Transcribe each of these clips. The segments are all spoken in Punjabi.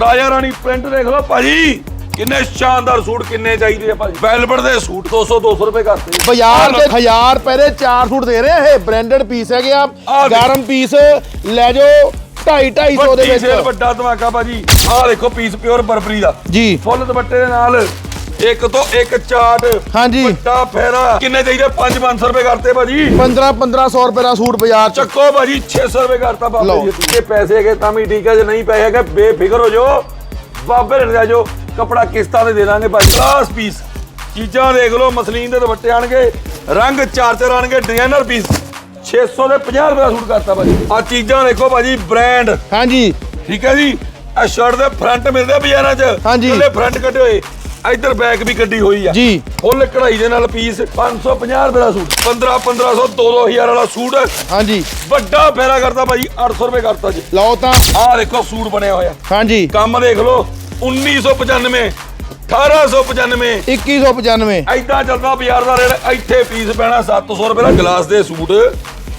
ਰਾਜਾ ਰਾਣੀ ਪ੍ਰਿੰਟ ਦੇਖ ਲਓ ਭਾਜੀ। ਕਿੰਨੇ ਸ਼ਾਨਦਾਰ ਸੂਟ ਕਿੰਨੇ ਚਾਹੀਦੇ ਆ ਭਾਜੀ। ਵੈਲਵਟ ਦੇ ਸੂਟ 200 200 ਰੁਪਏ ਕਰਤੇ ਬਾਜ਼ਾਰ ਤੇ 1000 ਰੁਪਏ ਦੇ 4 ਸੂਟ ਦੇ ਰਹੇ ਆ ਇਹ। ਬ੍ਰਾਂਡਡ ਪੀਸ ਹੈਗੇ ਆ। ਗਰਮ ਪੀਸ ਲੈ ਜਾਓ 2.5 250 ਦੇ ਵਿੱਚ। ਵੱਡਾ ਧਮਾਕਾ ਭਾਜੀ। ਆਹ ਦੇਖੋ ਪੀਸ ਪਿਓਰ ਬਰਬਰੀ ਦਾ। ਜੀ। ਫੁੱਲ ਦੁਪੱਟੇ ਦੇ ਨਾਲ ਇੱਕ ਤੋਂ ਇੱਕ ਚਾਟ ਹਾਂਜੀ। ਵੱਡਾ ਫੇਰਾ। ਕਿੰਨੇ ਚਾਹੀਦੇ 5 500 ਰੁਪਏ ਕਰਤੇ ਭਾਜੀ। 15 1500 ਰੁਪਏ ਦਾ ਸੂਟ ਬਾਜ਼ਾਰ ਚ। ਚੱਕੋ ਭਾਜੀ 600 ਰੁਪਏ ਕਰਤਾ ਬਾਬੇ ਲਓ। ਜੀ। ਜੇ ਪੈਸੇ ਹੈਗੇ ਤਾਂ ਵੀ ਠੀਕ ਹੈ ਜੇ ਨਹੀਂ ਪੈਸੇ ਹੈਗੇ ਬੇਫਿਕਰ ਹੋ ਜਾਓ। ਬਾਬੇ ਨੇ ਲੈ ਜਾਓ ਕਪੜਾ ਕਿਸ਼ਤਾਂ ਤੇ ਦੇ ਦਾਂਗੇ ਭਾਜੀ। ਕਲਾਸ ਪੀਸ ਚੀਜ਼ਾਂ ਦੇਖ ਲਓ ਮਸਲੀਨ ਦੇ ਦੁਪੱਟੇ ਆਣਗੇ। ਰੰਗ ਚਾਰ ਚਾਰ ਆਣਗੇ ਡਿਜ਼ਾਈਨਰ ਪੀਸ 600 ਦੇ 50 ਰੁਪਏ ਦਾ ਸੂਟ ਕਰਤਾ ਭਾਜੀ। ਆ ਚੀਜ਼ਾਂ ਦੇਖੋ ਭਾਜੀ ਬ੍ਰਾਂਡ ਹਾਂਜੀ। ਠੀਕ ਹੈ ਜੀ? ਆ ਸ਼ਰਟ ਦੇ ਫਰੰਟ ਮਿਲਦੇ ਆ ਬਾਜ਼ਾਰਾਂ 'ਚ। ਹਾਂਜੀ। ਫਰੰਟ ਕੱਢੇ ਹੋਏ। ਇੱਧਰ ਬੈਕ ਵੀ ਕੱਢੀ ਹੋਈ ਆ। ਜੀ। ਫੁੱਲ ਕਢਾਈ ਦੇ ਨਾਲ ਪੀਸ 550 ਰੁਪਏ ਦਾ ਸੂਟ। 15 1500 2 2000 ਵਾਲਾ ਸੂਟ। ਹਾਂਜੀ। ਵੱਡਾ ਫੇਰਾ ਕਰਤਾ ਭਾਜੀ 800 ਰੁਪਏ ਕਰਤਾ ਜੀ। ਲਓ ਤਾਂ। ਆਹ ਦੇਖੋ ਸੂਟ ਬਣਿਆ ਹੋਇਆ। ਹਾਂਜੀ। ਕੰਮ ਦੇਖ ਲਓ 1995 1895 2195 ਐਦਾਂ ਚੱਲਦਾ ਬਾਜ਼ਾਰ ਦਾ ਰੇਟ ਇੱਥੇ ਪੀਸ ਪੈਣਾ 700 ਰੁਪਏ ਦਾ ਗਲਾਸ ਦੇ ਸੂਟ।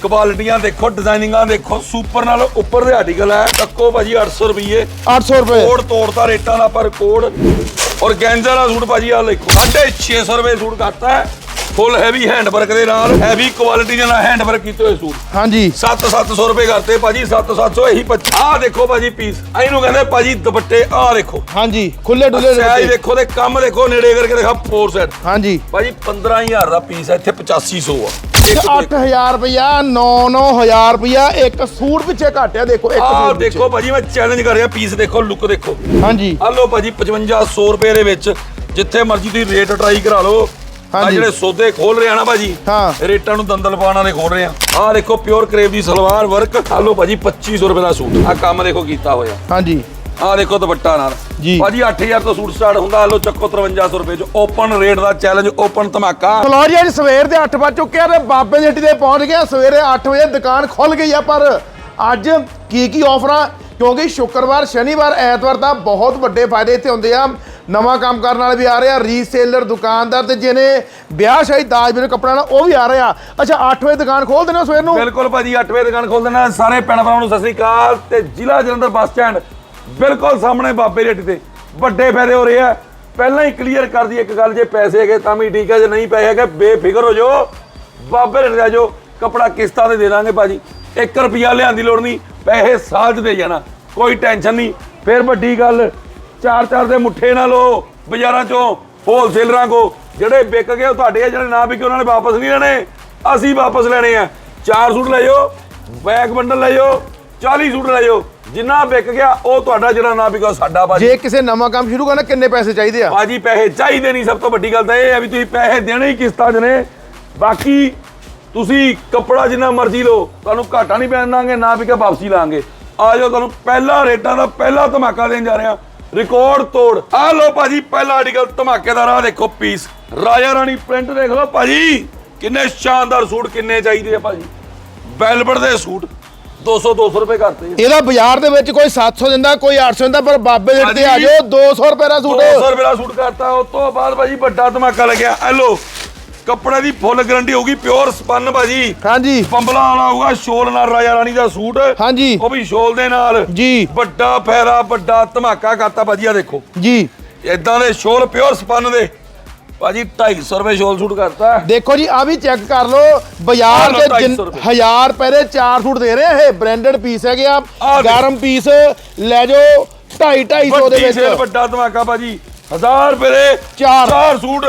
ਕੁਆਲਿਟੀਆਂ ਦੇਖੋ ਡਿਜ਼ਾਈਨਿੰਗਾਂ ਦੇਖੋ ਸੁਪਰ ਨਾਲ ਉੱਪਰ ਦੇ ਆਰਟੀਕਲ ਹੈ। ਟੱਕੋ ਭਾਜੀ 800 ਰੁਪਏ 800 ਰੁਪਏ। ਕੋਡ ਤੋੜਤਾ ਰੇਟਾਂ ਦਾ ਪਰ ਕੋਡ। ਔਰ ਗੈਂਜਾ ਦਾ ਸੂਟ ਭਾਜੀ ਆ ਦੇਖੋ 650 ਰੁਪਏ ਸੂਟ ਕਰਤਾ ਹੈ। ਫੁੱਲ ਹੈਵੀ ਹੈਂਡ ਵਰਕ ਦੇ ਨਾਲ ਹੈਵੀ ਕੁਆਲਿਟੀ ਦੇ ਨਾਲ ਹੈਂਡ ਵਰਕ ਕੀਤੇ ਹੋਏ ਸੂਟ। ਹਾਂਜੀ। 7-700 ਰੁਪਏ ਕਰਤੇ ਭਾਜੀ 7-700 ਇਹੀ 25 ਆਹ ਦੇਖੋ ਭਾਜੀ ਪੀਸ ਇਹਨੂੰ ਕਹਿੰਦੇ ਭਾਜੀ ਦੁਪੱਟੇ ਆਹ ਦੇਖੋ। ਹਾਂਜੀ ਖੁੱਲੇ ਡੁੱਲੇ ਸਾਈਜ਼ ਦੇਖੋ ਤੇ ਕੰਮ ਦੇਖੋ ਨੇੜੇ ਕਰਕੇ ਦੇਖਾ ਫੋਰ ਸੈਟ ਹਾਂਜੀ। ਭਾਜੀ 15000 ਦਾ ਪੀਸ ਹੈ ਇੱਥੇ 8500 ਆ। ਇੱਕ ਤੋਂ ਇੱਕ। 8000 ਰੁਪਇਆ 9-9000 ਰੁਪਇਆ ਇੱਕ ਸੂਟ ਪਿੱਛੇ ਘਟਿਆ ਦੇਖੋ ਇੱਕ ਆਹ ਸੂਟ ਪਿੱਛੇ। ਦੇਖੋ ਭਾਜੀ ਮੈਂ ਚੈਲੰਜ ਕਰ ਰਿਹਾ ਪੀਸ ਦੇਖੋ ਲੁੱਕ ਦੇਖੋ ਹਾਂਜੀ ਆ ਲਓ ਭਾਜੀ 5500 ਰੁਪਏ ਦੇ ਵਿੱਚ ਜਿੱਥੇ ਮਰਜ਼ੀ ਤੁਸੀਂ ਰੇਟ ਟਰਾਈ ਕਰਾ ਲਓ ਆ ਹਾਂਜੀ। ਜਿਹੜੇ ਸੌਦੇ ਖੋਲ ਰਹੇ ਆ ਨਾ ਭਾਜੀ ਹਾਂ। ਰੇਟਾਂ ਨੂੰ ਦੰਦਲ ਪਾਉਣ ਵਾਲੇ ਖੋਲ ਰਹੇ ਆ ਆ ਦੇਖੋ ਪਿਓਰ ਕਰੇਵ ਦੀ ਸਲਵਾਰ ਵਰਕ ਆ ਲਓ ਭਾਜੀ 2500 ਰੁਪਏ ਦਾ ਸੂਟ ਆ ਕੰਮ ਦੇਖੋ ਕੀਤਾ ਹੋਇਆ ਹਾਂਜੀ ਆ ਦੇਖੋ ਦੁਪੱਟਾ ਨਾਲ। ਜੀ। ਭਾਜੀ 8000 ਤੋਂ ਸੂਟ ਸਟਾਰਟ ਹੁੰਦਾ ਲਓ ਚੱਕੋ 5300 ਰੁਪਏ ਚ। ਓਪਨ ਰੇਟ ਦਾ ਚੈਲੰਜ ਓਪਨ ਧਮਾਕਾ। ਜੀ ਅੱਜ ਸਵੇਰ ਦੇ 8 ਵਜ ਚੁੱਕੇ ਆ ਤੇ ਬਾਬੇ ਦੀ ਹੱਟੀ ਤੇ ਪਹੁੰਚ ਗਏ ਆ। ਸਵੇਰੇ 8 ਵਜੇ ਦੁਕਾਨ ਖੁੱਲ ਗਈ ਆ ਪਰ ਅੱਜ ਕੀ ਕੀ ਆਫਰਾਂ ਕਿਉਂਕਿ ਸ਼ੁੱਕਰਵਾਰ ਸ਼ਨੀਵਾਰ ਐਤਵਾਰ ਦਾ ਬਹੁਤ ਵੱਡੇ ਫਾਇਦੇ ਇੱਥੇ ਹੁੰਦੇ ਆ। ਨਵਾਂ ਕੰਮ ਕਰਨ ਵਾਲੇ ਵੀ ਆ ਰਹੇ ਆ ਰੀਸੇਲਰ ਦੁਕਾਨਦਾਰ ਤੇ ਜਿਹਨੇ ਵਿਆਹ ਸ਼ਾਹੀ ਦਾਜ ਮੇਰੇ ਕੱਪੜਾ ਨਾ ਉਹ ਵੀ ਆ ਰਹੇ ਆ। ਅੱਛਾ 8 ਵਜੇ ਦੁਕਾਨ ਖੋਲ ਦੇਣਾ ਸਵੇਰ ਨੂੰ? ਬਿਲਕੁਲ ਭਾਜੀ 8 ਵਜੇ ਦੁਕਾਨ ਖੋਲ ਦੇਣਾ। ਸਾਰੇ ਭੈਣ ਭਰਾਵਾਂ ਨੂੰ ਸਤਿ ਸ੍ਰੀ ਅਕਾਲ ਤੇ ਜ਼ਿਲ੍ਹਾ ਜਲੰਧਰ ਬੱਸ ਸਟੈਂਡ ਬਿਲਕੁਲ ਸਾਹਮਣੇ ਬਾਬੇ ਰੇਟ ਤੇ। ਵੱਡੇ ਫਾਇਦੇ ਹੋ ਰਹੇ ਆ। ਪਹਿਲਾਂ ਹੀ ਕਲੀਅਰ ਕਰ ਦੀ ਇੱਕ ਗੱਲ, ਜੇ ਪੈਸੇ ਹੈਗੇ ਤਾਂ ਵੀ ਠੀਕ ਹੈ ਜੇ ਨਹੀਂ ਪੈਸੇ ਹੈਗੇ, ਬੇਫਿਕਰ ਹੋ ਜਾਓ। ਬਾਬੇ ਰੇਟ ਜਾ ਜਾਓ, ਕਪੜਾ ਕਿਸ਼ਤਾਂ ਤੇ ਦੇ ਦਾਂਗੇ ਭਾਜੀ। 1 ਰੁਪਿਆ ਲਿਆਉਣ ਦੀ ਲੋੜ ਨਹੀਂ, ਪੈਸੇ ਸਾਲ 'ਚ ਦੇ ਜਾਣਾ, ਕੋਈ ਟੈਨਸ਼ਨ ਨਹੀਂ। ਫਿਰ ਵੱਡੀ ਗੱਲ, ਚਾਰ ਚਾਰ ਦੇ ਮੁੱਠੇ ਨਾ ਲਓ, ਬਾਜ਼ਾਰਾਂ ਚੋਂ ਹੋਲਸੇਲਰਾਂ ਕੋ। ਜਿਹੜੇ ਵਿਕ ਗਏ ਉਹ ਤੁਹਾਡੇ ਆ, ਜਿਹੜੇ ਨਾ ਵਿਕੇ, ਉਹਨਾਂ ਨੇ ਵਾਪਸ ਨਹੀਂ ਲੈਣੇ। ਅਸੀਂ ਵਾਪਸ ਲੈਣੇ ਆ। ਚਾਰ ਸੂਟ ਲੈ ਜਾਓ ਬੈਗ ਬੰਡਲ ਲੈ ਜਾਓ 40 ਸੂਟ ਲੈ ਜਾਓ। ਜਿੰਨਾ ਵਿਕ ਗਿਆ ਉਹ ਤੁਹਾਡਾ ਜਿਹੜਾ ਨਾ ਵਿਕਾ ਸਾਡਾ ਭਾਜੀ। ਜੇ ਕਿਸੇ ਨਵਾਂ ਕੰਮ ਸ਼ੁਰੂ ਕਰਨਾ ਕਿੰਨੇ ਪੈਸੇ ਚਾਹੀਦੇ ਆ? ਭਾਜੀ ਪੈਸੇ ਚਾਹੀਦੇ ਨਹੀਂ ਸਭ ਤੋਂ ਵੱਡੀ ਗੱਲ ਤਾਂ ਇਹ ਹੈ ਵੀ ਤੁਸੀਂ ਪੈਸੇ ਦੇਣੇ ਹੀ ਕਿਸ਼ਤਾਂ 'ਚ ਨੇ। ਬਾਕੀ ਤੁਸੀਂ ਕੱਪੜਾ ਜਿੰਨਾ ਮਰਜ਼ੀ ਲਓ ਤੁਹਾਨੂੰ ਘਾਟਾ ਨਹੀਂ ਪੈਣ ਦਾਂਗੇ ਨਾ ਵੀ ਕਿ ਵਾਪਸੀ ਲਾਂਗੇ। ਆ ਜਾਓ ਤੁਹਾਨੂੰ ਪਹਿਲਾ ਰੇਟਾਂ ਦਾ ਪਹਿਲਾ ਧਮਾਕਾ ਦੇਣ ਜਾ ਰਹੇ ਰਿਕਾਰਡ ਤੋੜ। ਆ ਲਓ ਭਾਜੀ ਪਹਿਲਾ ਆਰਟੀਕਲ ਧਮਾਕੇਦਾਰ ਆ ਦੇਖੋ ਪੀਸ ਰਾਜਾ ਰਾਣੀ ਪ੍ਰਿੰਟ ਦੇਖ ਲਓ ਭਾਜੀ। ਕਿੰਨੇ ਸ਼ਾਨਦਾਰ ਸੂਟ ਕਿੰਨੇ ਚਾਹੀਦੇ ਆ ਭਾਜੀ। ਵੈਲਵਟ ਦੇ ਸੂਟ। 200 200 ਰੁਪਏ ਕਰਤੇ ਜੀ। ਇਹਦਾ ਬਾਜ਼ਾਰ ਦੇ ਵਿੱਚ ਕੋਈ 700 ਦਿੰਦਾ ਕੋਈ 800 ਦਿੰਦਾ ਪਰ ਬਾਬੇ ਦੇ ਤੇ ਆ। ਜਾਓ 200 ਰੁਪਏ ਦਾ ਸੂਟ। 200 ਰੁਪਏ ਦਾ ਸੂਟ ਕਰਤਾ ਉਸ ਤੋਂ ਬਾਅਦ ਭਾਜੀ ਵੱਡਾ ਧਮਾਕਾ ਲੱਗਿਆ। ਐ ਲੋ ਕੱਪੜੇ ਦੀ ਫੁੱਲ ਗਾਰੰਟੀ ਹੋਊਗੀ ਪਿਓਰ ਸਪੰਨ ਭਾਜੀ। ਹਾਂਜੀ। ਪੰਬਲਾ ਵਾਲਾ ਹੋਊਗਾ ਸ਼ੋਲ ਨਾਲ ਰਾਜਾ ਰਾਣੀ ਦਾ ਸੂਟ। ਹਾਂਜੀ। ਉਹ ਵੀ ਸ਼ੋਲ ਦੇ ਨਾਲ। ਜੀ। ਵੱਡਾ ਫੈਰਾ ਵੱਡਾ ਧਮਾਕਾ ਕਰਤਾ ਭਾਜੀ ਆ ਦੇਖੋ। ਜੀ। ਇਦਾਂ ਦੇ ਸ਼ੋਲ ਪਿਓਰ ਸਪੰਨ ਦੇ। ਭਾਜੀ 250 ਰੁਪਏ ਸ਼ੋਲ ਸੂਟ ਕਰਤਾ। ਦੇਖੋ ਜੀ ਆ ਵੀ ਚੈੱਕ ਕਰ ਲਓ ਬਾਜ਼ਾਰ ਦੇ 250 ਰੁਪਏ। 1000 ਰੁਪਏ। ਦੇ 4 ਸੂਟ ਦੇ ਰਹੇ ਆ ਇਹ ਬ੍ਰਾਂਡਡ ਪੀਸ ਹੈਗੇ ਆ। ਗਰਮ ਪੀਸ ਲੈ ਜਾਓ 2.5 250 ਦੇ ਵਿੱਚ। ਵੱਡਾ ਧਮਾਕਾ ਭਾਜੀ। 1000 ਰੁਪਏ ਦੇ ਚਾਰ। ਚਾਰ ਸੂਟ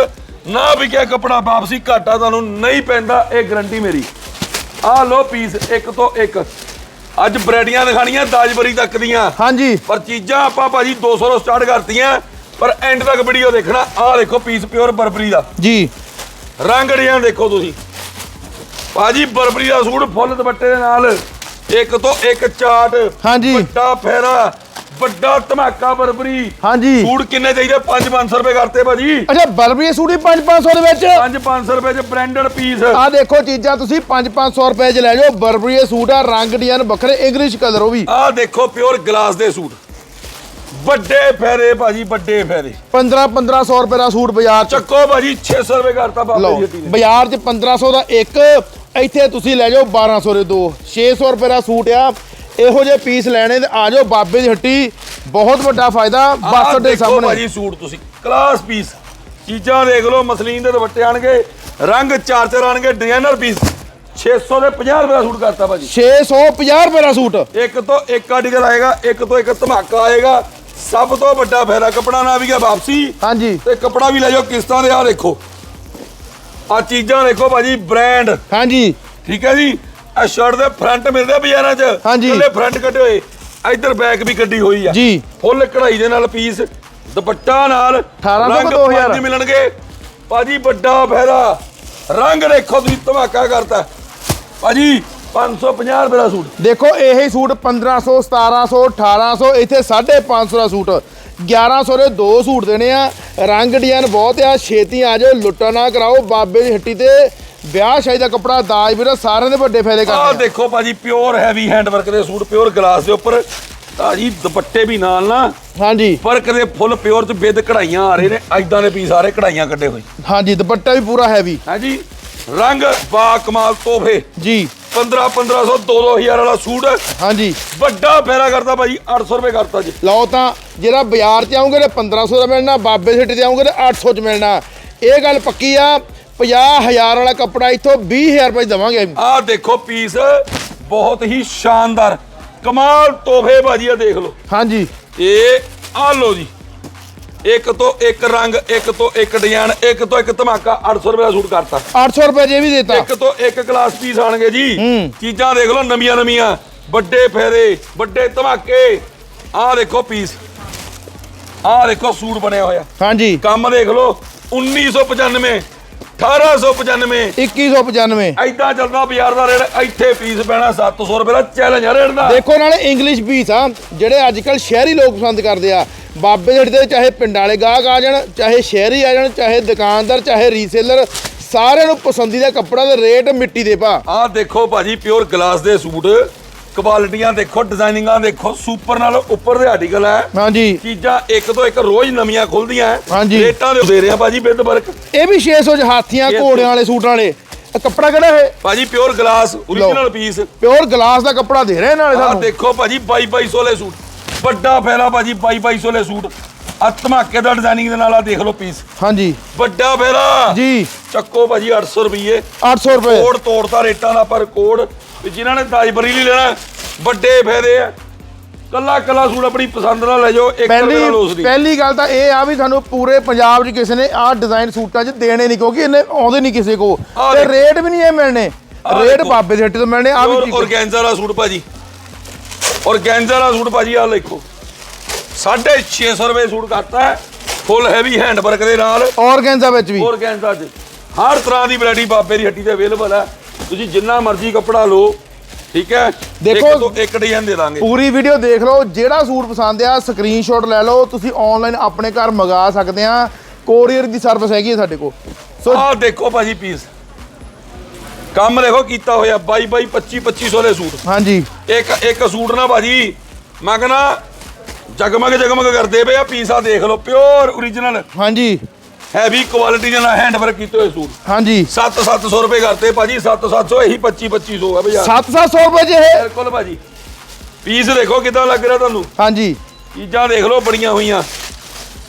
ਨਾ ਵਿਕਿਆ ਕੱਪੜਾ ਵਾਪਸੀ ਘਾਟਾ ਤੁਹਾਨੂੰ ਨਹੀਂ ਪੈਂਦਾ ਇਹ ਗਾਰੰਟੀ ਮੇਰੀ। ਆਹ ਲੋ ਪੀਸ ਇੱਕ ਤੋਂ ਇੱਕ। ਅੱਜ ਬਰੈਡੀਆਂ ਦਿਖਾਣੀਆਂ ਦਾਜਬਰੀ ਤੱਕ ਦੀਆਂ। ਹਾਂਜੀ। ਪਰ ਚੀਜ਼ਾਂ ਆਪਾਂ ਭਾਜੀ 200 ਤੋਂ ਸਟਾਰਟ ਕਰਤੀਆਂ। ਪਰ ਐਂਡ ਤੱਕ ਵੀਡੀਓ ਦੇਖਣਾ। ਆਹ ਦੇਖੋ ਪੀਸ ਪਿਓਰ ਬਰਬਰੀ ਦਾ। ਜੀ। ਰੰਗ ਡਿਜ਼ਾਈਨ ਦੇਖੋ ਤੁਸੀਂ। ਭਾਜੀ ਬਰਬਰੀ ਦਾ ਸੂਟ ਫੁੱਲ ਦੁਪੱਟੇ ਦੇ ਨਾਲ। ਇੱਕ ਤੋਂ ਇੱਕ ਚਾਟ ਹਾਂਜੀ। ਵੱਡਾ ਫੇਰਾ ਵੱਡਾ ਧਮਾਕਾ ਬਰਬਰੀ। ਹਾਂਜੀ। ਸੂਟ ਕਿੰਨੇ ਚਾਹੀਦੇ? 5-500 ਰੁਪਏ ਕਰਤੇ ਭਾਜੀ। ਅੱਛਾ ਬਰਬਰੀ ਸੂਟ ਹੀ 5-500 ਦੇ ਵਿੱਚ? 5-500 ਰੁਪਏ ਚ ਬ੍ਰਾਂਡਡ ਪੀਸ ਆ ਦੇਖੋ ਚੀਜ਼ਾਂ ਤੁਸੀਂ 5-500 ਰੁਪਏ 'ਚ ਲੈ ਜਾਓ। ਬਰਬਰੀ ਸੂਟ ਆ ਰੰਗ ਡਿਜ਼ਾਈਨ ਵੱਖਰੇ ਇੰਗਲਿਸ਼ ਕਲਰ ਉਹ ਵੀ। ਆਹ ਦੇਖੋ ਪਿਓਰ ਗਲਾਸ ਦੇ ਸੂਟ। ਵੱਡੇ ਫੇਰੇ ਭਾਜੀ ਵੱਡੇ ਫੇਰੇ। 15-1500 ਰੁਪਏ ਦਾ ਸੂਟ ਬਾਜ਼ਾਰ 'ਚ। ਚੱਕੋ ਭਾਜੀ 600 ਰੁਪਏ ਕਰਤਾ ਬਾਬਾ ਲਓ ਜੀ ਨੇ। ਬਾਜ਼ਾਰ 'ਚ 1500 ਦਾ ਇੱਕ ਇੱਥੇ ਤੁਸੀਂ ਲੈ ਜਾਓ 1200 ਦੇ ਦੋ। 600 ਰੁਪਏ ਦਾ ਸੂਟ ਆ ਇਹੋ ਜਿਹੇ ਪੀਸ ਲੈਣੇ ਤੇ ਆ ਜਾਓ ਬਾਬੇ ਦੀ ਹੱਟੀ। ਬਹੁਤ ਵੱਡਾ ਫਾਇਦਾ ਆਹ ਬੱਸ ਦੇ ਦੇਖੋ ਸਾਹਮਣੇ। ਭਾਜੀ ਸੂਟ ਤੁਸੀਂ ਕਲਾਸ ਪੀਸ ਚੀਜ਼ਾਂ ਦੇਖ ਲਓ ਮਸਲੀਨ ਦੇ ਦੁਪੱਟੇ ਆਣਗੇ ਰੰਗ ਚਾਰ ਚਾਰ ਆਣਗੇ ਡਿਜ਼ਾਈਨਰ ਪੀਸ 600 ਦੇ 50 ਰੁਪਏ ਦਾ ਸੂਟ ਕਰਤਾ ਭਾਜੀ। 650 ਰੁਪਏ ਦਾ ਸੂਟ। ਇੱਕ ਤੋਂ ਇੱਕ ਆਰਟੀਕਲ ਆਏਗਾ ਇੱਕ ਤੋਂ ਇੱਕ ਧਮਾਕਾ ਆਏਗਾ ਸਭ ਤੋਂ ਵੱਡਾ ਫਾਇਦਾ ਕਪੜਾ ਨਾ ਵੀ ਗਿਆ ਵਾਪਸੀ। ਹਾਂਜੀ। ਤੇ ਕਪੜਾ ਵੀ ਲੈ ਜਾਓ ਕਿਸ਼ਤਾਂ ਦੇ ਆ ਦੇਖੋ। ਆ ਚੀਜ਼ਾਂ ਦੇਖੋ ਭਾਜੀ ਬ੍ਰਾਂਡ ਹਾਂਜੀ। ਠੀਕ ਹੈ ਜੀ? ਆ ਸ਼ਰਟ ਦੇ ਫਰੰਟ ਮਿਲਦੇ ਬਾਜ਼ਾਰਾਂ 'ਚ। ਹਾਂਜੀ। ਇਕੱਲੇ ਫਰੰਟ ਕੱਢੇ ਹੋਏ। ਇੱਧਰ ਬੈਕ ਵੀ ਕੱਢੀ ਹੋਈ ਆ। ਜੀ। ਫੁੱਲ ਕਢਾਈ ਦੇ ਨਾਲ ਪੀਸ ਦੁਪੱਟਾ ਨਾਲ 1800 ਰੰਗ ਤੋਂ 2000 ਪੰਜ ਮਿਲਣਗੇ। ਭਾਜੀ ਵੱਡਾ ਫਾਇਦਾ। ਰੰਗ ਦੇਖੋ ਤੁਸੀਂ ਧਮਾਕਾ ਕਰਤਾ। ਭਾਜੀ 550 ਰੁਪਏ ਦਾ ਸੂਟ। ਦੇਖੋ ਇਹ ਸੂਟ 1500 1700 1800 ਇੱਥੇ 550 ਦਾ ਸੂਟ। 1100 ਦੇ ਦੋ ਸੂਟ ਦੇਣੇ ਆ। ਰੰਗ ਡਿਜ਼ਾਈਨ ਬਹੁਤ ਆ ਛੇਤੀ ਆ ਜਾਓ ਲੁੱਟਾ ਨਾ ਕਰਾਓ। ਬਾਬੇ ਦੀ ਹੱਟੀ ਤੇ ਵਿਆਹ ਸ਼ਾਦੀ ਦਾ ਕੱਪੜਾ ਦਾਜ ਵੀਰ ਸਾਰਿਆਂ ਦੇ ਵੱਡੇ ਫਾਇਦੇ ਕਰਦੇ ਆ। ਦੇਖੋ ਭਾਜੀ ਪਿਓਰ ਹੈਵੀ ਹੈਂਡਵਰਕ ਦੇ ਸੂਟ ਪਿਓਰ ਗਲਾਸ ਦੇ ਉੱਪਰ। ਭਾਜੀ ਦੁਪੱਟੇ ਵੀ ਨਾਲ ਨਾ। ਹਾਂਜੀ। ਪਰ ਕਦੇ ਫੁੱਲ ਪਿਓਰ ਚ ਬਿੱਦ ਕਢਾਈਆਂ ਆ ਰਹੇ ਨੇ। ਐਦਾਂ ਦੇ ਪੀਸ ਆ ਰਹੇ ਕਢਾਈਆਂ ਕੱਢੇ ਹੋਏ। ਹਾਂਜੀ ਦੁਪੱਟਾ ਵੀ ਪੂਰਾ ਹੈਵੀ ਹਾਂਜੀ। ਰੰਗ ਬਾ ਕਮਾਲ ਤੋਹਫੇ। ਜੀ। 15 1500 2 2000 ਵਾਲਾ ਸੂਟ। ਹਾਂਜੀ। ਵੱਡਾ ਫੇਰਾ ਕਰਦਾ ਭਾਜੀ 800 ਰੁਪਏ ਕਰਤਾ ਜੀ। ਲਓ ਤਾਂ ਜਿਹੜਾ ਬਾਜ਼ਾਰ 'ਚ ਆਉਂਗੇ ਤੇ 1500 ਦਾ ਮਿਲਣਾ ਬਾਬੇ ਸਿੱਟ ਤੇ ਆਉਂਗੇ ਤੇ 800 'ਚ ਮਿਲਣਾ। ਇਹ ਗੱਲ ਪੱਕੀ ਆ 50000 ਵਾਲਾ ਕੱਪੜਾ ਇੱਥੋਂ 20000 ਰੁਪਏ ਦੇਵਾਂਗੇ ਆਹ ਦੇਖੋ ਪੀਸ ਬਹੁਤ ਹੀ ਸ਼ਾਨਦਾਰ। ਕਮਾਲ ਤੋਹਫੇ ਭਾਜੀ ਆ ਦੇਖ ਲਓ। ਹਾਂਜੀ। ਇਹ ਆ ਲਓ ਜੀ ਇੱਕ ਤੋਂ ਇੱਕ ਰੰਗ ਇੱਕ ਤੋਂ ਇੱਕ ਡਿਜ਼ਾਈਨ ਇੱਕ ਤੋਂ ਇੱਕ ਧਮਾਕਾ 800 ਰੁਪਏ ਦਾ ਸੂਟ ਕਰਤਾ। 800 ਰੁਪਏ ਇਹ ਵੀ ਦੇਤਾ। ਇੱਕ ਤੋਂ ਇੱਕ ਕਲਾਸ ਪੀਸ ਆਣਗੇ ਜੀ। ਚੀਜ਼ਾਂ ਦੇਖ ਲਓ ਨਵੀਆਂ ਨਵੀਆਂ। ਵੱਡੇ ਫੇਰੇ ਵੱਡੇ ਧਮਾਕੇ। ਆਹ ਦੇਖੋ ਪੀਸ ਆਹ ਦੇਖੋ ਸੂਟ ਬਣਿਆ ਹੋਇਆ। ਹਾਂਜੀ। ਕੰਮ ਦੇਖ ਲਓ 1995 1895 2195 ਐਦਾਂ ਚੱਲਦਾ ਬਾਜ਼ਾਰ ਦਾ ਰੇਟ ਇੱਥੇ ਪੀਸ ਪੈਣਾ 700 ਰੁਪਏ ਦਾ ਚੈਲੰਜ ਆ ਰੇਟ ਦਾ। ਦੇਖੋ ਨਾਲੇ ਇੰਗਲਿਸ਼ ਪੀਸ ਆ ਜਿਹੜੇ ਅੱਜ ਕੱਲ ਸ਼ਹਿਰੀ ਲੋਕ ਪਸੰਦ ਕਰਦੇ ਆ। ਬਾਬੇ ਦੇ ਦੇ ਚਾਹੇ ਪਿੰਡ ਵਾਲੇ ਗਾਹਕ ਆ ਜਾਣ ਚਾਹੇ ਸ਼ਹਿਰੀ ਆ ਜਾਣ ਚਾਹੇ ਦੁਕਾਨਦਾਰ ਚਾਹੇ ਰੀਸੇਲਰ ਸਾਰਿਆਂ ਨੂੰ ਪਸੰਦੀਦਾ ਕੱਪੜਾ ਦੇ ਰੇਟ ਮਿੱਟੀ ਦੇ ਭਾ। ਆਹ ਦੇਖੋ ਭਾਜੀ ਪਿਓਰ ਗਲਾਸ ਦੇ ਸੂਟ ਕੁਆਲਿਟੀਆਂ ਦੇਖੋ ਡਿਜ਼ਾਈਨਿੰਗਾਂ ਦੇਖੋ ਸੁਪਰ ਨਾਲ ਉੱਪਰ ਦੇ ਆਰਟੀਕਲ ਹੈ। ਹਾਂਜੀ। ਚੀਜ਼ਾਂ ਇੱਕ ਤੋਂ ਇੱਕ ਰੋਜ਼ ਨਵੀਆਂ ਖੁੱਲਦੀਆਂ ਹਾਂਜੀ। ਰੇਟਾਂ ਦੇ ਦੇ ਰਹੇ ਆ ਭਾਜੀ ਬਿੱਦ ਵਰਕ ਇਹ ਵੀ 600 ਚ ਹਾਥੀਆਂ 600 ਘੋੜਿਆਂ ਵਾਲੇ ਸੂਟ ਵਾਲੇ। ਇਹ ਕੱਪੜਾ ਕਿਹੜਾ ਹੈ ਭਾਜੀ pure glass original piece pure glass ਦਾ ਕੱਪੜਾ ਦੇ ਰਹੇ ਨਾਲੇ ਆਹ ਸਾਨੂੰ। ਦੇਖੋ ਭਾਜੀ 22 2200 ਵਾਲੇ ਸੂਟ। ਵੱਡਾ ਫੈਲਾ ਭਾਜੀ 22 2200 ਵਾਲੇ ਸੂਟ। ਆ ਧਮਾਕੇ ਦਾ ਡਿਜ਼ਾਈਨਿੰਗ ਦੇ ਨਾਲ ਆ ਦੇਖ ਲਓ ਪੀਸ ਹਾਂਜੀ। ਵੱਡਾ ਫੈਲਾ। ਜੀ। ਚੱਕੋ ਭਾਜੀ 800 ਰੁਪਏ 800 ਰੁਪਏ। ਕੋਡ ਤੋੜਤਾ ਰੇਟਾਂ ਦਾ ਪਰ ਕੋਡ ਜਿਨ੍ਹਾਂ ਨੇ ਦਾਜ ਬਰੀਲੀ ਲੈਣਾ ਵੱਡੇ ਫਾਇਦੇ ਆ। ਕੱਲਾ ਕੱਲਾ ਸੂਟ ਆਪਣੀ ਪਸੰਦ ਨਾਲ ਲੈ ਜਾਓ ਇੱਕ ਨਾਲ ਪਹਿਲੀ ਉਸਦੀ ਪਹਿਲੀ ਗੱਲ ਤਾਂ ਇਹ ਆ ਵੀ ਸਾਨੂੰ ਪੂਰੇ ਪੰਜਾਬ 'ਚ ਕਿਸੇ ਨੇ ਆਹ ਡਿਜ਼ਾਈਨ ਸੂਟਾਂ 'ਚ ਦੇਣੇ ਨਹੀਂ ਕਿਉਂਕਿ ਇਹਨੇ ਆਉਂਦੇ ਨਹੀਂ ਕਿਸੇ ਕੋ ਤੇ। ਰੇਟ ਵੀ ਨਹੀਂ ਇਹ ਮਿਲਣੇ। ਰੇਟ। ਬਾਬੇ ਦੇ ਹੱਟੀ ਤੋਂ ਮਿਲਣੇ ਆ ਵੀ ਔਰਗੈਂਜ਼ਾ ਦਾ ਸੂਟ ਭਾਜੀ। ਔਰਗੈਂਜ਼ਾ ਦਾ ਸੂਟ ਭਾਜੀ ਆ ਦੇਖੋ। 650 ਰੁਪਏ ਸੂਟ ਕਰਤਾ ਹੈ ਫੁੱਲ ਹੈਵੀ ਹੈਂਡ ਵਰਕ ਦੇ ਨਾਲ। ਔਰਗੈਂਜ਼ਾ ਵਿੱਚ ਵੀ। ਔਰਗੈਂਜ਼ਾ ਚ। ਹਰ ਤਰ੍ਹਾਂ ਦੀ ਵੈਰਾਈਟੀ ਬਾਬੇ ਦੀ ਹੱਟੀ ਤੇ ਅਵੇਲੇਬਲ ਹੈ। ਤੁਸੀਂ ਜਿੰਨਾ ਮਰਜ਼ੀ ਕੱਪੜਾ ਲਓ ਠੀਕ ਹੈ? ਦੇਖੋ- ਇੱਕ ਤੋਂ ਇੱਕ ਡਿਜ਼ਾਈਨ ਦੇ ਦਾਂਗੇ। ਪੂਰੀ ਵੀਡੀਓ ਦੇਖ ਲਓ ਜਿਹੜਾ ਸੂਟ ਪਸੰਦ ਆ ਸਕਰੀਨਸ਼ਾਟ ਲੈ ਲਓ ਤੁਸੀਂ ਆਨਲਾਈਨ ਆਪਣੇ ਘਰ ਮੰਗਾ ਸਕਦੇ ਆ। ਕੋਰੀਅਰ ਦੀ ਸਰਵਿਸ ਹੈਗੀ ਹੈ ਸਾਡੇ ਕੋਲ। ਸੋ ਆਹ ਦੇਖੋ ਭਾਜੀ ਪੀਸ ਕੰਮ ਦੇਖੋ ਕੀਤਾ ਹੋਇਆ 22 22 25 2500 ਦੇ ਸੂਟ। ਹਾਂਜੀ। ਇੱਕ ਇੱਕ ਸੂਟ ਨਾ ਭਾਜੀ। ਮੈਂ ਕਹਿੰਦਾ ਜਗਮਗ ਜਗਮਗ ਕਰਦੇ ਪਏ ਆ ਪੀਸਾ ਦੇਖ ਲਓ ਪਿਓਰ ਓਰੀਜਨਲ ਹਾਂਜੀ। ਹੈਵੀ ਕੁਆਲਿਟੀ ਦੇ ਨਾਲ ਹੈਂਡ ਵਰਕ ਕੀਤੇ ਹੋਏ ਸੂਟ। ਹਾਂਜੀ। 7-700 ਰੁਪਏ ਕਰਤੇ ਭਾਜੀ 7-700 ਇਹੀ 25-2500 ਹੈ ਭਈਆ 7-700 ਰੁਪਏ 'ਚ ਇਹ? ਬਿਲਕੁਲ ਭਾਜੀ। ਪੀਸ ਦੇਖੋ ਕਿਦਾਂ ਲੱਗ ਰਿਹਾ ਤੁਹਾਨੂੰ? ਹਾਂਜੀ। ਚੀਜ਼ਾਂ ਦੇਖ ਲਓ ਬੜੀਆਂ ਹੋਈਆਂ।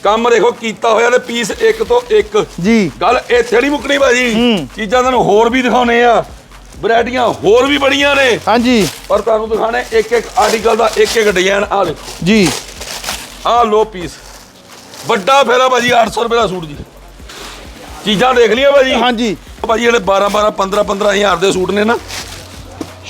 ਕੰਮ ਦੇਖੋ ਕੀਤਾ ਹੋਇਆ ਤੇ ਪੀਸ ਇੱਕ ਤੋਂ ਇੱਕ। ਜੀ। ਗੱਲ ਇੱਥੇ ਨਹੀਂ ਮੁੱਕਣੀ ਭਾਜੀ। ਚੀਜ਼ਾਂ ਤੁਹਾਨੂੰ ਹੋਰ ਵੀ ਦਿਖਾਉਣੇ ਆ। ਵੈਰਾਈਟੀਆਂ ਹੋਰ ਵੀ ਬੜੀਆਂ ਨੇ। ਹਾਂਜੀ। ਪਰ ਤੁਹਾਨੂੰ ਦਿਖਾਣੇ ਇੱਕ ਇੱਕ ਆਰਟੀਕਲ ਦਾ ਇੱਕ ਇੱਕ ਡਿਜ਼ਾਈਨ ਆ ਦੇਖੋ। ਜੀ। ਆਹ ਲੋ ਪੀਸ ਵੱਡਾ ਫੇਰਾ ਭਾਜੀ 800 ਰੁਪਏ ਦਾ ਸੂਟ ਜੀ। ਚੀਜ਼ਾਂ ਦੇਖ ਲਈਆਂ ਭਾਜੀ? ਹਾਂਜੀ। ਭਾਜੀ ਜਿਹੜੇ 12 12 15 15 ਹਜ਼ਾਰ ਦੇ ਸੂਟ ਨੇ ਨਾ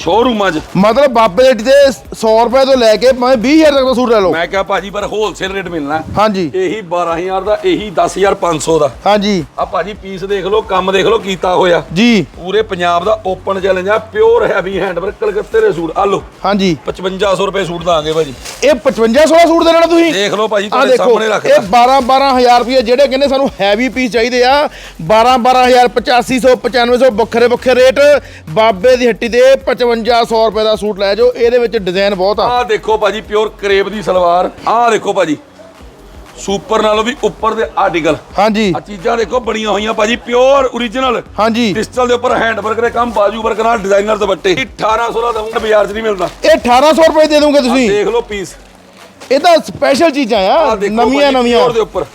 ਸ਼ੋਰੂਮਾਂ 'ਚ ਮਤਲਬ ਬਾਬੇ ਦੇ ਹੱਟੀ ਤੇ 100 ਰੁਪਏ ਤੋਂ ਲੈ ਕੇ ਮੈਂ 20000 ਤੱਕ ਦਾ ਸੂਟ ਲੈ ਲਓ। ਮੈਂ ਕਿਹਾ ਭਾਜੀ ਪਰ ਹੋਲਸੇਲ ਰੇਟ ਮਿਲਣਾ। ਹਾਂਜੀ। ਇਹੀ 12000 ਦਾ ਇਹੀ 10500 ਦਾ। ਹਾਂਜੀ। ਆ ਭਾਜੀ ਪੀਸ ਦੇਖ ਲਓ ਕੰਮ ਦੇਖ ਲਓ ਕੀਤਾ ਹੋਇਆ। ਜੀ। ਪੂਰੇ ਪੰਜਾਬ ਦਾ ਓਪਨ ਚੈਲੰਜ ਆ ਪਿਓਰ ਹੈਵੀ ਹੈਂਡਵਰਕ ਕਲਕੱਤੇ ਦੇ ਸੂਟ। ਆ ਲਓ ਹਾਂਜੀ। 5500 ਰੁਪਏ ਸੂਟ ਦਾਂਗੇ ਭਾਜੀ। ਇਹ 5500 ਦਾ ਸੂਟ ਦੇਣਾ ਤੁਸੀਂ? ਦੇਖ ਲਓ ਭਾਜੀ ਤੁਹਾਡੇ ਸਾਹਮਣੇ ਰੱਖਦਾ। ਇਹ 12 12000 ਰੁਪਏ ਜਿਹੜੇ ਕਹਿੰਦੇ ਸਾਨੂੰ ਹੈਵੀ ਪੀਸ ਚਾਹੀਦੇ ਆ 12 12000 8500 9500 ਵੱਖਰੇ ਵੱਖਰੇ ਰੇਟ। ਬਾਬੇ ਦੀ ਹੱਟੀ ਦੇ 5500 ਰੁਪਏ ਦਾ ਸੂਟ ਲੈ ਜਾਓ ਇਹਦੇ ਵਿੱਚ ਡਿਜ਼ਾਈਨ ਬਹੁਤ ਆ। ਆਹ ਦੇਖੋ ਭਾਜੀ ਪਿਓਰ ਕਰੇਬ ਦੀ ਸਲਵਾਰ। ਆਹ ਦੇਖੋ ਭਾਜੀ ਸੁਪਰ ਨਾਲੋਂ ਵੀ ਉੱਪਰ ਦੇ ਆਰਟੀਕਲ ਹਾਂਜੀ। ਆ ਚੀਜ਼ਾਂ ਦੇਖੋ ਬਣੀਆਂ ਹੋਈਆਂ ਭਾਜੀ ਪਿਓਰ ਓਰੀਜਨਲ ਹਾਂਜੀ। ਡਿਜੀਟਲ ਦੇ ਉੱਪਰ ਹੈਂਡ ਵਰਕ ਦੇ ਕੰਮ ਬਾਜੂ ਵਰਕ ਨਾਲ ਡਿਜ਼ਾਈਨਰ ਦੁਪੱਟੇ। 1800 ਦਾ ਦਊਂਗਾ ਬਾਜ਼ਾਰ 'ਚ ਨਹੀਂ ਮਿਲਦਾ। ਇਹ 1800 ਰੁਪਏ ਦੇ ਦੋਗੇ ਤੁਸੀਂ। ਦੇਖ ਲਓ ਪੀਸ ਇਹ ਤਾਂ ਸਪੈਸ਼ਲ ਚੀਜ਼ਾਂ ਆ ਆਹ ਦੇਖੋ ਨਵੀਆਂ ਭਾਜੀ, ਨਵੀਆਂ pure ਦੇ ਉੱਪਰ।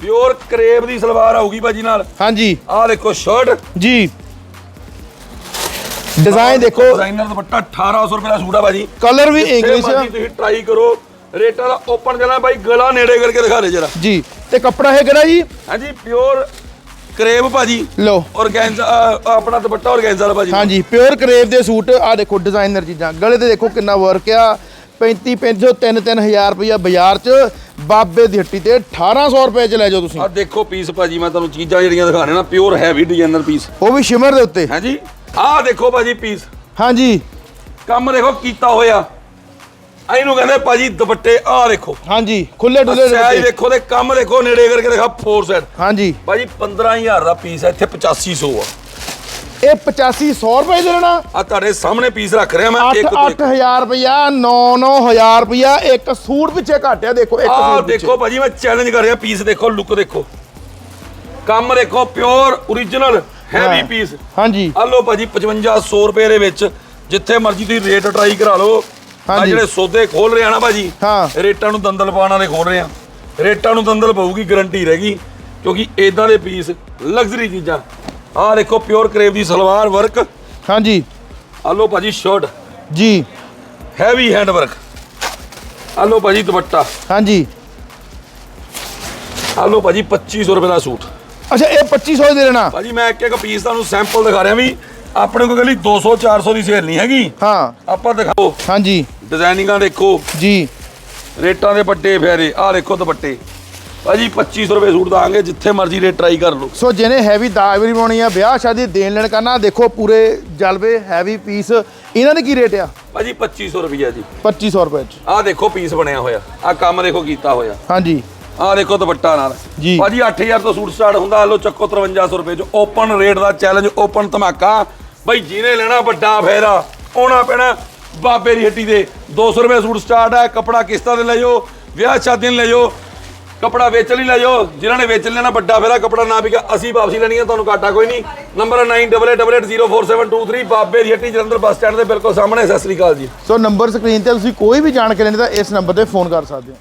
ਪਿਓਰ ਕਰੇਬ ਦੀ ਸਲਵਾਰ ਆਊਗੀ ਭਾਜੀ ਨਾਲ। ਹਾਂਜੀ। ਆਹ ਦੇਖੋ ਸ਼ਰਟ ਜੀ। ਡਿਜ਼ਾਈਨ ਦੇਖੋ। ਡਿਜ਼ਾਈਨਰ ਦੁਪੱਟਾ 1800 ਰੁਪਏ ਦਾ ਸੂਟ ਆ ਭਾਜੀ। ਕਲਰ ਵੀ ਇੰਗਲਿਸ਼ ਮਰਜ਼ੀ ਤੁਸੀਂ ਟਰਾਈ ਕਰੋ। ਰੇਟਾਂ ਦਾ ਓਪਨ ਜਣਾ ਭਾਈ ਗਲਾ ਨੇੜੇ ਕਰਕੇ ਦਿਖਾ ਦੇ ਜਰਾ। ਜੀ ਤੇ ਕੱਪੜਾ ਹੈ ਕਿਹੜਾ ਜੀ? ਹਾਂਜੀ ਪਿਓਰ ਕਰੇਬ ਭਾਜੀ। ਲਓ। ਔਰਗੈਂਜ਼ਾ ਆਪਣਾ ਦੁਪੱਟਾ ਔਰਗੈਂਜ਼ਾ ਦਾ ਭਾਜੀ। ਹਾਂਜੀ ਪਿਓਰ ਕਰੇਵ ਦੇ ਸੂਟ ਆ ਦੇਖੋ ਡਿਜ਼ਾਈਨਰ ਚੀਜ਼ਾਂ। ਗਲੇ ਤੇ ਦੇਖੋ ਕਿੰਨਾ ਵਰਕ ਆ। 35 500 3 3000 ਰੁਪਇਆ ਬਾਜ਼ਾਰ 'ਚ। ਬਾਬੇ ਦੀ ਹੱਟੀ ਤੇ 1800 ਰੁਪਏ 'ਚ ਲੈ ਜਾਓ ਤੁਸੀਂ। ਆ ਦੇਖੋ ਪੀਸ ਭਾਜੀ ਮੈਂ ਤੁਹਾਨੂੰ ਚੀਜ਼ਾਂ ਜਿਹੜੀਆਂ ਦਿਖਾਣੇ ਨਾ ਪਿਓਰ ਹੈਵੀ ਡਿਜ਼ਾਈਨਰ ਪੀਸ ਉਹ ਵੀ ਸ਼ਿਮਰ ਦੇ ਉੱਤੇ। ਹਾਂਜੀ। ਆਹ ਦੇਖੋ ਭਾਜੀ ਪੀਸ ਹਾਂਜੀ। ਕੰਮ ਦੇਖੋ ਕੀਤਾ ਹੋਇਆ। ਇਹਨੂੰ ਕਹਿੰਦੇ ਭਾਜੀ ਦੁਪੱਟੇ ਆਹ ਦੇਖੋ। ਹਾਂਜੀ ਖੁੱਲੇ ਡੁੱਲੇ ਦੇ ਸਾਈਜ਼ ਦੇਖੋ ਤੇ ਕੰਮ ਦੇਖੋ ਨੇੜੇ ਕਰਕੇ ਦਿਖਾ ਫੋਰ ਸਾਈਡ ਹਾਂਜੀ। ਭਾਜੀ 15000 ਦਾ ਪੀਸ ਹੈ ਇੱਥੇ 8500 ਆ। ਇਹ 8500 ਰੁਪਏ ਦੇ ਦੇਣਾ ਆ ਤੁਹਾਡੇ ਸਾਹਮਣੇ ਪੀਸ ਰੱਖ ਰਿਹਾ ਮੈਂ 8 ਇੱਕ ਤੋਂ ਇੱਕ। 8000 ਰੁਪਇਆ 9 9000 ਰੁਪਇਆ ਇੱਕ ਸੂਟ ਪਿੱਛੇ ਘਟਿਆ ਦੇਖੋ ਇੱਕ ਸੂਟ ਪਿੱਛੇ। ਦੇਖੋ ਭਾਜੀ ਮੈਂ ਚੈਲੰਜ ਕਰ ਰਿਹਾ ਪੀਸ ਦੇਖੋ ਲੁੱਕ ਦੇਖੋ। ਕੰਮ ਦੇਖੋ ਪਿਓਰ origignal ਹੈਵੀ। ਪੀਸ ਹਾਂਜੀ। ਆ ਲਓ ਭਾਜੀ 5500 ਰੁਪਏ ਦੇ ਵਿੱਚ ਜਿੱਥੇ ਮਰਜ਼ੀ ਤੁਸੀਂ ਰੇਟ ਟਰਾਈ ਕਰਾ ਲਓ। ਆ। ਜਿਹੜੇ ਸੌਦੇ ਖੋਲ ਰਹੇ ਆ ਨਾ ਭਾਜੀ ਹਾਂ। ਰੇਟਾਂ ਨੂੰ ਦੰਦਲ ਪਾਉਣ ਵਾਲੇ ਖੋਲ ਰਹੇ ਆ। ਰੇਟਾਂ ਨੂੰ ਦੰਦਲ ਪਊਗੀ ਗਾਰੰਟੀ ਰਹੇਗੀ ਕਿਉਂਕਿ ਇਦਾਂ ਦੇ ਪੀਸ ਲਗਜ਼ਰੀ ਚੀਜ਼ਾਂ। ਆਹ ਦੇਖੋ ਪਿਓਰ ਕਰੇਵ ਦੀ ਸਲਵਾਰ ਵਰਕ ਹਾਂਜੀ। ਆ ਲਓ ਭਾਜੀ ਸ਼ਰਟ ਜੀ। ਹੈਵੀ ਹੈਂਡ ਵਰਕ ਆ ਲਓ ਭਾਜੀ ਦੁਪੱਟਾ। ਹਾਂਜੀ। ਆ ਲਓ ਭਾਜੀ 2500 ਰੁਪਏ ਦਾ ਸੂਟ। ਅੱਛਾ ਇਹ 2500 ਦੇ ਦੇਣਾ। ਭਾਜੀ ਮੈਂ ਇੱਕ ਇੱਕ ਪੀਸ ਤੁਹਾਨੂੰ ਸੈਂਪਲ ਦਿਖਾ ਰਿਹਾ ਵੀ ਆਪਣੇ ਕੋਲ ਕਹਿੰਦੀ 200 400 ਦੀ ਸੇਲ ਨਹੀਂ ਹੈਗੀ। ਹਾਂ। ਆਪਾਂ ਦਿਖਾਓ। ਹਾਂਜੀ। ਡਿਜ਼ਾਈਨਿੰਗਾਂ ਦੇਖੋ। ਜੀ। ਰੇਟਾਂ ਦੇ ਵੱਡੇ ਫੇਰੇ। ਆਹ ਦੇਖੋ ਦੁਪੱਟੇ। ਭਾਜੀ 2500 ਰੁਪਏ ਸੂਟ ਦਾਂਗੇ ਜਿੱਥੇ ਮਰਜ਼ੀ ਰੇਟ ਟਰਾਈ ਕਰ ਲਓ। ਸੋ ਜਿਹਨੇ ਹੈਵੀ ਦਾਵਰੀ ਪਾਉਣੀ ਆ ਵਿਆਹ ਸ਼ਾਦੀ ਦੇਣ ਲੈਣ ਕਰਨਾ ਦੇਖੋ ਪੂਰੇ ਜਲਵੇ ਹੈਵੀ ਪੀਸ ਇਹਨਾਂ ਦੇ ਕੀ ਰੇਟ ਆ? ਭਾਜੀ 2500 ਰੁਪਏ ਜੀ। 2500 ਰੁਪਏ ਚ। ਆਹ ਦੇਖੋ ਪੀਸ ਬਣਿਆ ਹੋਇਆ। ਆਹ ਕੰਮ ਦੇਖੋ ਕੀਤਾ ਹੋਇਆ। ਹਾਂਜੀ। ਆਹ ਦੇਖੋ ਦੁਪੱਟਾ ਨਾਲ ਜੀ। ਭਾਜੀ 8000 ਤੋਂ ਸੂਟ ਸਟਾਰਟ ਹੁੰਦਾ ਆ ਲਓ ਚੱਕੋ 5300 ਰੁਪਏ ਚ ਓਪਨ ਰੇਟ ਦਾ ਚੈਲੰਜ ਓਪਨ ਧਮਾਕਾ ਬਈ ਜਿਹਨੇ ਲੈਣਾ ਵੱਡਾ ਫੇਰਾ ਆਉਣਾ ਪੈਣਾ ਬਾਬੇ ਦੀ ਹੱਟੀ ਦੇ 200 ਰੁਪਏ ਸੂਟ ਸਟਾਰਟ ਹੈ ਕਪੜਾ ਕਿਸ਼ਤਾਂ ਤੇ ਲੈ ਜਾਓ ਵਿਆਹ ਲਈ ਲੈ ਜਾਓ ਕਪੜਾ ਵੇਚ ਲਈ ਲੈ ਜਾਓ ਜਿਨ੍ਹਾਂ ਨੇ ਵੇਚ ਲੈਣਾ ਵੱਡਾ ਫੇਰਾ ਕਪੜਾ ਨਾ ਵਿਕਿਆ ਅਸੀਂ ਵਾਪਸੀ ਲੈਣੀ ਹੈ ਤੁਹਾਨੂੰ ਘਾਟਾ ਕੋਈ ਨਹੀਂ ਨੰਬਰ 9888044723 ਬਾਬੇ ਦੀ ਹੱਟੀ ਜਲੰਧਰ ਬੱਸ ਸਟੈਂਡ ਦੇ ਬਿਲਕੁਲ ਸਾਹਮਣੇ ਸਤਿ ਸ੍ਰੀ ਅਕਾਲ ਜੀ ਸੋ ਨੰਬਰ ਸਕਰੀਨ ਤੇ ਤੁਸੀਂ ਕੋਈ ਵੀ ਜਾਣਕਾਰੀ ਲੈਣੀ ਤਾਂ ਇਸ ਨੰਬਰ ਤੇ ਫੋਨ ਕਰ ਸਕਦੇ ਹੋ